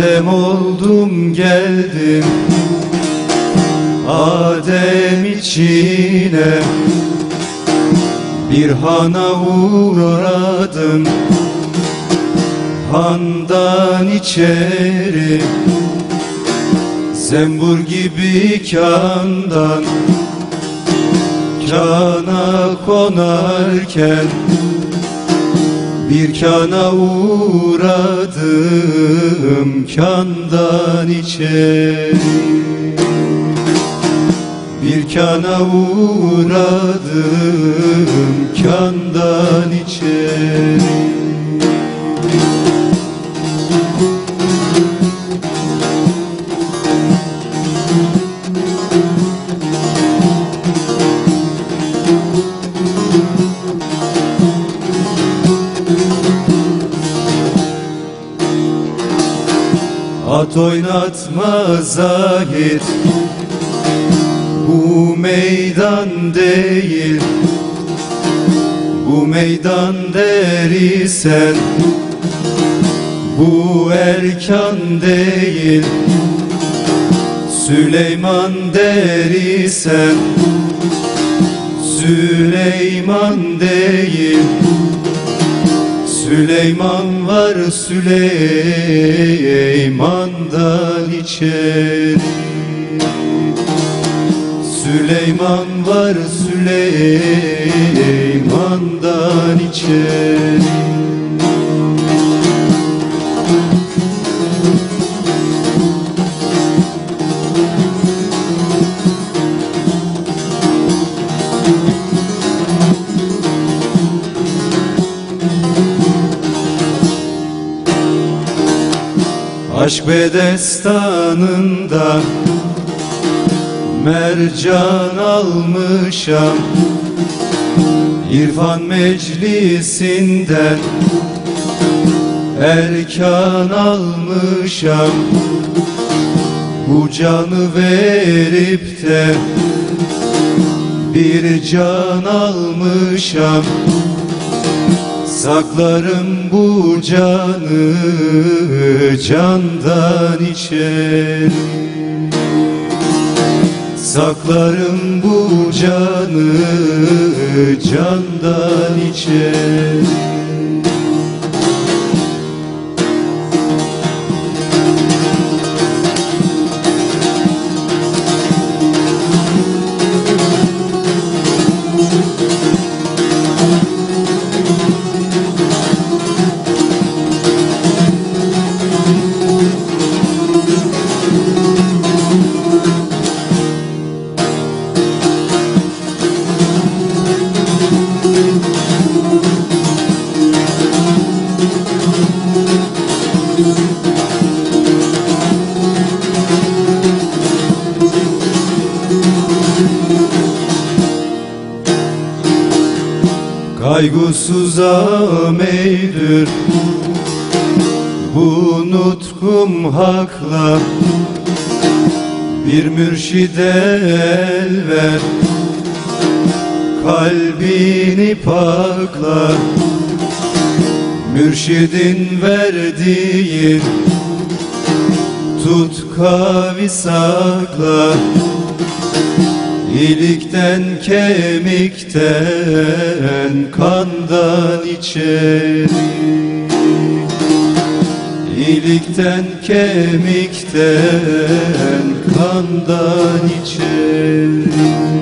Adem oldum geldim. Adem içine Bir hana uğradım. Handan içeri Zembur gibi kandan Kana konarken bir kana uğradım kandan içeri Bir kana uğradım kandan içeri At oynatma zahir. Bu meydan değil. Bu meydan derisen. Bu erkan değil. Süleyman derisen. Süleyman değil Süleyman var Süleyman'dan içeri Süleyman var Süleyman'dan içeri Aşk bedestanında mercan almışam. İrfan meclisinden erkan almışam. Bu canı verip de bir can almışam Saklarım bu canı candan içeri Saklarım bu canı candan içeri Kaygısıza meydür Bu nutkum hakla Bir mürşide el ver Kalbini pakla Mürşidin verdiği Tut kavi sakla İlikten kemikten kandan içeri. İlikten kemikten kandan içeri